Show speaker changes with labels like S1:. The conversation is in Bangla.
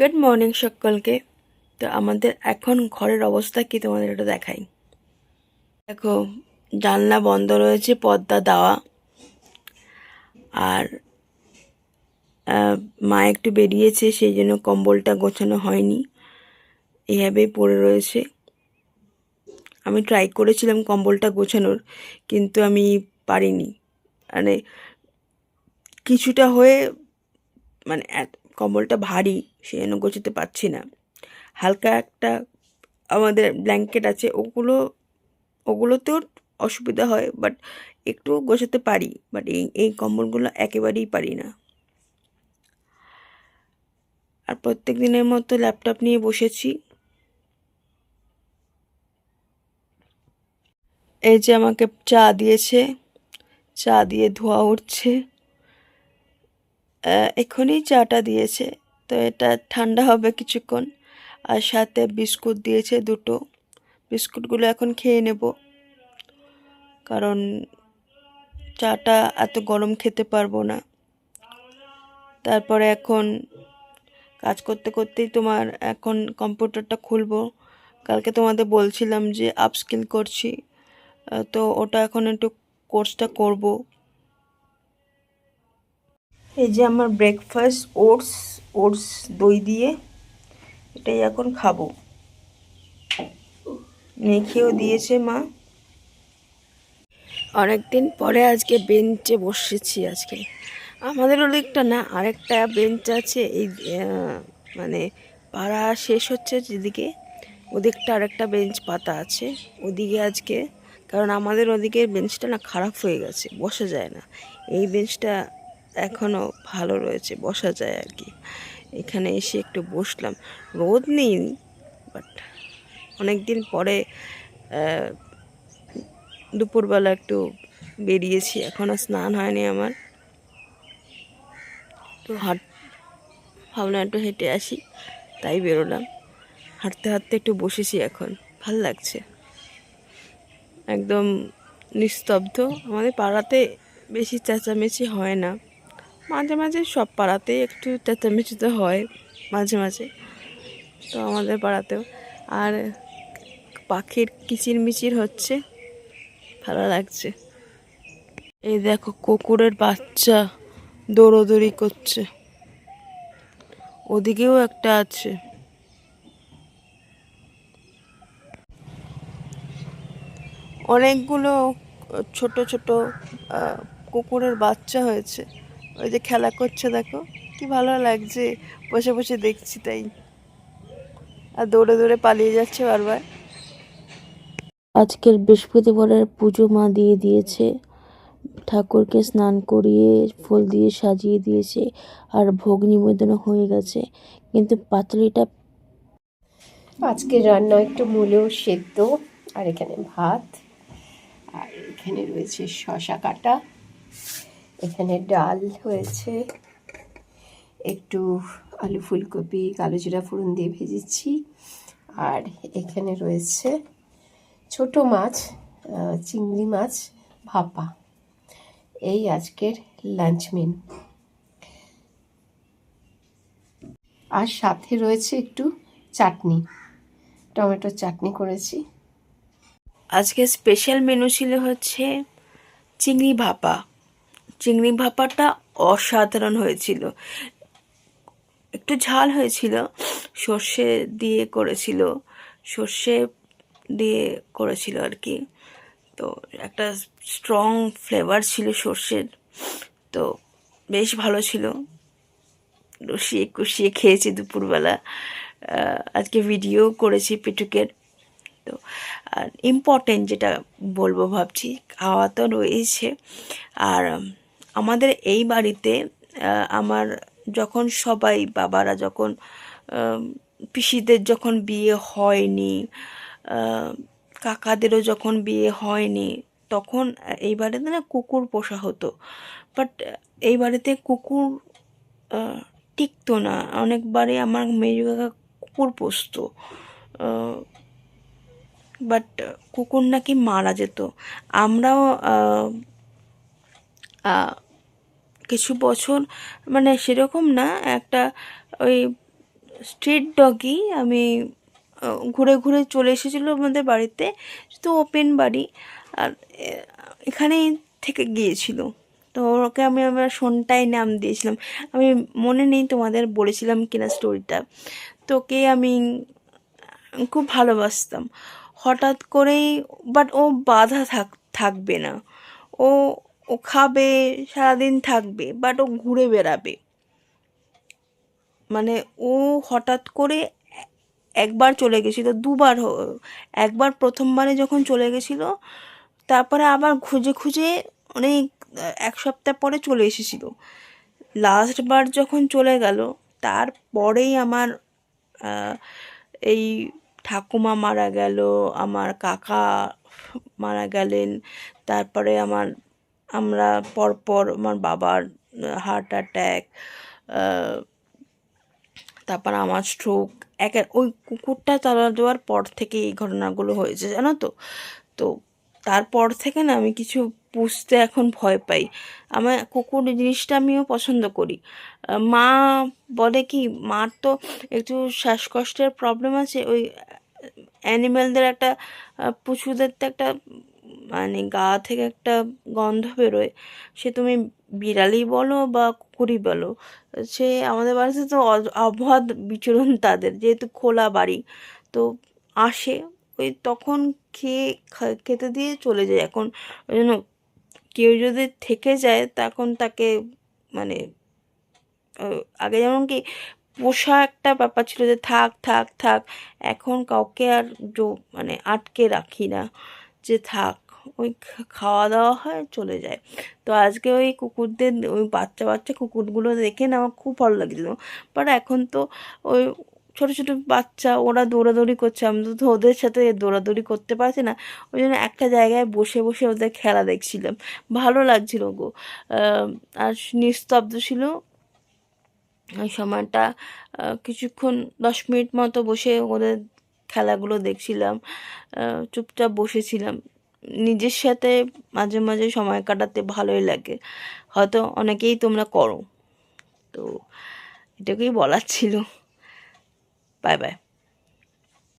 S1: গুড মর্নিং সকলকে। তো আমাদের এখন ঘরের অবস্থা কি তোমাদের এটা দেখাই। দেখো, জানলা বন্ধ রয়েছে, পর্দা দেওয়া। আর মা একটু বেরিয়েছে, সেই জন্য কম্বলটা গোছানো হয়নি। এইভাবেই পড়ে রয়েছে। আমি ট্রাই করেছিলাম কম্বলটা গোছানোর, কিন্তু আমি পারিনি। মানে কিছুটা হয়ে মানে কম্বলটা ভারী সেই জন্য গোছাতে পারছি না। হালকা একটা আমাদের ব্ল্যাঙ্কেট আছে, ওগুলো, ওগুলোতেও অসুবিধা হয় বাট একটু গোছাতে পারি বাট এই এই কম্বলগুলো একেবারেই পারি না। আর প্রত্যেক দিনের মতো ল্যাপটপ নিয়ে বসেছি। এই যে আমাকে চা দিয়েছে, চা দিয়ে ধোয়া উঠছে। এক্ষুনি চাটা দিয়েছে। তো এটা ঠান্ডা হবে কিছুক্ষণ। আর সাথে বিস্কুট দিয়েছে দুটো। বিস্কুটগুলো এখন খেয়ে নেব। কারণ চাটা এত গরম খেতে পারব না। তারপরে এখন কাজ করতে করতেই তোমার এখন কম্পিউটারটা খুলবো। কালকে তোমাদের বলছিলাম যে আপস্কিল করছি। তো ওটা এখন একটু কোর্সটা করব। এই যে আমার ব্রেকফাস্ট ওটস ওটস দই দিয়ে এটাই এখন খাব। মেখেও দিয়েছে মা। অনেকদিন পরে আজকে বেঞ্চে বসেছি আজকে। আমাদের ওদিকটা না, আরেকটা বেঞ্চ আছে, এই মানে পাড়া শেষ হচ্ছে যেদিকে, ওদিকটা আরেকটা বেঞ্চ পাতা আছে। ওদিকে আজকে, কারণ আমাদের ওদিকের বেঞ্চটা না খারাপ হয়ে গেছে, বসা যায় না। এই বেঞ্চটা এখনও ভালো রয়েছে, বসা যায় আর কি। এখানে এসে একটু বসলাম। রোদ নেই বাট অনেক দিন পরে দুপুরবেলা একটু বেরিয়েছি। এখনও স্নান হয়নি আমার। তো হাট, ভাবলাম একটু হেঁটে আসি, তাই বেরোলাম। হাঁটতে হাঁটতে একটু বসেছি এখন, ভালো লাগছে। একদম নিস্তব্ধ। আমাদের পাড়াতে বেশি চেঁচামেচি হয় না। মাঝে মাঝে সব পাড়াতেই একটু চেঁচামেচি তো হয়, মাঝে মাঝে। তো আমাদের পাড়াতেও। আর পাখির কিচিরমিচির হচ্ছে, ভালো লাগছে। এই দেখো, কুকুরের বাচ্চা দৌড়োদৌড়ি করছে। ওদিকেও একটা আছে। অনেকগুলো ছোট ছোট কুকুরের বাচ্চা হয়েছে। ওই যে খেলা করছে দেখো। কি ভালো লাগছে। বসে বসে দেখছি তাই। আর দৌড়ে দৌড়ে পালিয়ে যাচ্ছে বারবার।
S2: আজকের বৃহস্পতিবারের পুজো মা দিয়ে দিয়েছে। ঠাকুরকে স্নান করিয়ে ফুল দিয়ে সাজিয়ে দিয়েছে। আর ভোগ নিবেদন হয়ে গেছে। কিন্তু পাতুলিটা
S3: আজকে রান্না একটু মূলেও সেদ্ধ। আর এখানে ভাত। আর এখানে রয়েছে শশা কাটা। এখানে ডাল হয়েছে। একটু আলু ফুলকপি, কালো জিরা ফোড়ন দিয়ে ভেজেছি। আর এখানে রয়েছে ছোট মাছ চিংড়ি মাছ ভাপা। এই আজকের লাঞ্চ মেন। আর সাথে রয়েছে একটু চাটনি টমেটোর চাটনি করেছি।
S1: আজকে স্পেশাল মেনু ছিল হচ্ছে চিংড়ি ভাপা। চিংড়ি ভাপাটা অসাধারণ হয়েছিল। একটু ঝাল হয়েছিল। সর্ষে দিয়ে করেছিল। সর্ষে দিয়ে করেছিল আর কি। তো একটা স্ট্রং ফ্লেভার ছিল সর্ষের। তো বেশ ভালো ছিল। রসিয়ে কষিয়ে খেয়েছি দুপুরবেলা। আজকে ভিডিও করেছি পিটুকের। তো, আর ইম্পর্টেন্ট যেটা বলব ভাবছি, খাওয়া তো রয়েছে আর আমাদের এই বাড়িতে আমার যখন সবাই বাবারা যখন পিসিদের যখন বিয়ে হয়নি কাকাদেরও যখন বিয়ে হয়নি, তখন এই বাড়িতে না কুকুর পোষা হতো। বাট এই বাড়িতে কুকুর টিকতো না। অনেকবারই আমার মেজু কাকা কুকুর পুষতো। বাট কুকুর নাকি মারা যেত। আমরাও কিছু বছর মানে সেরকম না, একটা ওই স্ট্রিট ডগই আমি ঘুরে ঘুরে চলে এসেছিল আমাদের বাড়িতে তো ওপেন বাড়ি, আর এখানেই থেকে গিয়েছিল। তো ওকে আমি আমার সোনটাই নাম দিয়েছিলাম। আমি মনে নেই তোমাদের বলেছিলাম কিনা স্টোরিটা তোকে আমি খুব ভালোবাসতাম। হঠাৎ করেই বাট ও বাধা থাক, থাকবে না। ও ও খাবে, সারাদিন থাকবে বাট ও ঘুরে বেড়াবে। মানে ও হঠাৎ করে একবার চলে গেছিল, দুবার একবার প্রথমবারে যখন চলে গেছিল, তারপরে আবার খুঁজে খুঁজে অনেক, এক সপ্তাহ পরে চলে এসেছিল। লাস্টবার যখন চলে গেল, তারপরেই আমার এই ঠাকুমা মারা গেল, আমার কাকা মারা গেলেন, তারপরে আমার আমরা পরপর আমার বাবার হার্ট অ্যাটাক তারপর আমার স্ট্রোক এক ওই কুকুরটা চালা দেওয়ার পর থেকে এই ঘটনাগুলো হয়েছে, জানো তো? তো তারপর থেকে না আমি কিছু পুষতে এখন ভয় পাই। আমার কুকুর জিনিসটা আমিও পছন্দ করি। মা বলে কি, মার তো একটু শ্বাসকষ্টের প্রবলেম আছে, ওই অ্যানিম্যালদের একটা পশুদের তো একটা মানে গা থেকে একটা গন্ধ বেরোয়, সে তুমি বিড়ালই বলো বা কুকুরই বলো, সে আমাদের বাড়িতে তো অবাধ বিচরণ তাদের, যেহেতু খোলা বাড়ি, তো আসে, ওই তখন খেয়ে খেতে দিয়ে চলে যায়। এখন ওই জন্য কেউ যদি থেকে যায়, তখন তাকে মানে আগে যেমন কি পোষা একটা ব্যাপার ছিল যে থাক থাক থাক, এখন কাউকে আর মানে আটকে রাখি না যে থাক। ওই খাওয়া দাওয়া হয় চলে যায়। তো আজকে ওই কুকুরদের, ওই বাচ্চা বাচ্চা কুকুরগুলো দেখে না আমার খুব ভালো লাগছিল। বাট এখন তো ওই ছোটো ছোটো বাচ্চা, ওরা দৌড়াদৌড়ি করছে। আমি তো ওদের সাথে দৌড়াদৌড়ি করতে পারছি না। ওই জন্য একটা জায়গায় বসে বসে ওদের খেলা দেখছিলাম। ভালো লাগছিল গো। আর নিস্তব্ধ ছিল। ওই সময়টা কিছুক্ষণ, দশ মিনিট মতো বসে ওদের খেলাগুলো দেখছিলাম। চুপচাপ বসেছিলাম। নিজের সাথে মাঝে মাঝে সময় কাটাতে ভালোই লাগে। হয়তো অনেকেই তোমরা করো। তো এটাকেই বলার ছিল। Bye bye.